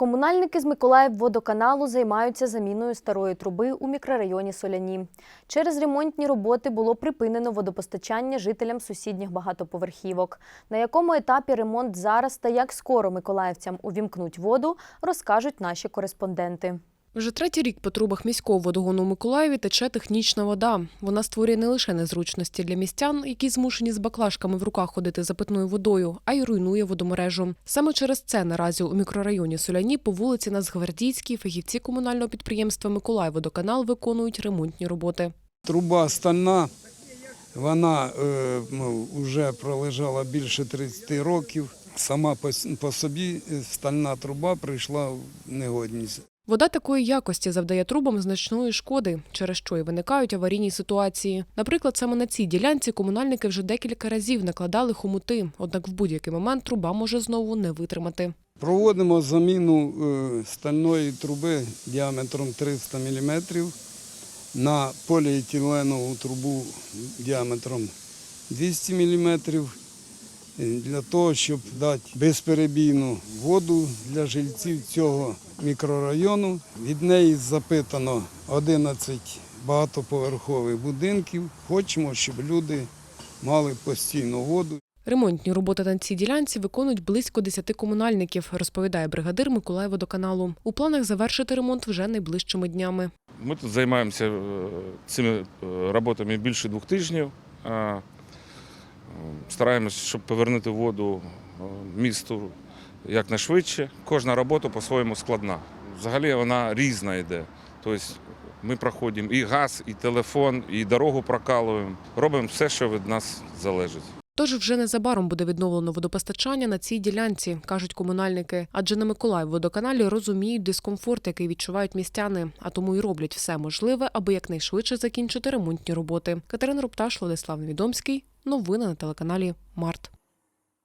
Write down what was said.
Комунальники з Миколаївводоканалу займаються заміною старої труби у мікрорайоні Соляні. Через ремонтні роботи було припинено водопостачання жителям сусідніх багатоповерхівок. На якому етапі ремонт зараз та як скоро миколаївцям увімкнуть воду, розкажуть наші кореспонденти. Вже третій рік по трубах міського водогону у Миколаєві тече технічна вода. Вона створює не лише незручності для містян, які змушені з баклажками в руках ходити за питною водою, а й руйнує водомережу. Саме через це наразі у мікрорайоні Соляні по вулиці Нацгвардійській фахівці комунального підприємства Миколаївводоканал виконують ремонтні роботи. Труба стальна, вона е, ну, вже пролежала більше 30 років. Сама по, собі стальна труба прийшла в негодність. Вода такої якості завдає трубам значної шкоди, через що й виникають аварійні ситуації. Наприклад, саме на цій ділянці комунальники вже декілька разів накладали хомути, однак в будь-який момент труба може знову не витримати. Проводимо заміну е, стальної труби діаметром 300 мм на поліетиленову трубу діаметром 200 мм для того, щоб дати безперебійну воду для жильців цього мікрорайону. Від неї запитано 11 багатоповерхових будинків. Хочемо, щоб люди мали постійну воду. Ремонтні роботи на цій ділянці виконують близько 10 комунальників, розповідає бригадир Миколаєводоканалу. У планах завершити ремонт вже найближчими днями. Ми тут займаємося е, цими е, роботами більше двох тижнів. Стараємось, щоб повернути воду е, місту якнайшвидше. Кожна робота по-своєму складна. Взагалі вона різна йде. Тобто ми проходимо і газ, і телефон, і дорогу прокалуємо. Робимо все, що від нас залежить. Тож вже незабаром буде відновлено водопостачання на цій ділянці, кажуть комунальники. Адже на Миколаївводоканалі розуміють дискомфорт, який відчувають містяни, а тому й роблять все можливе, аби якнайшвидше закінчити ремонтні роботи. Катерина Рупташ, Владислав Невідомський. Новини на телеканалі Март.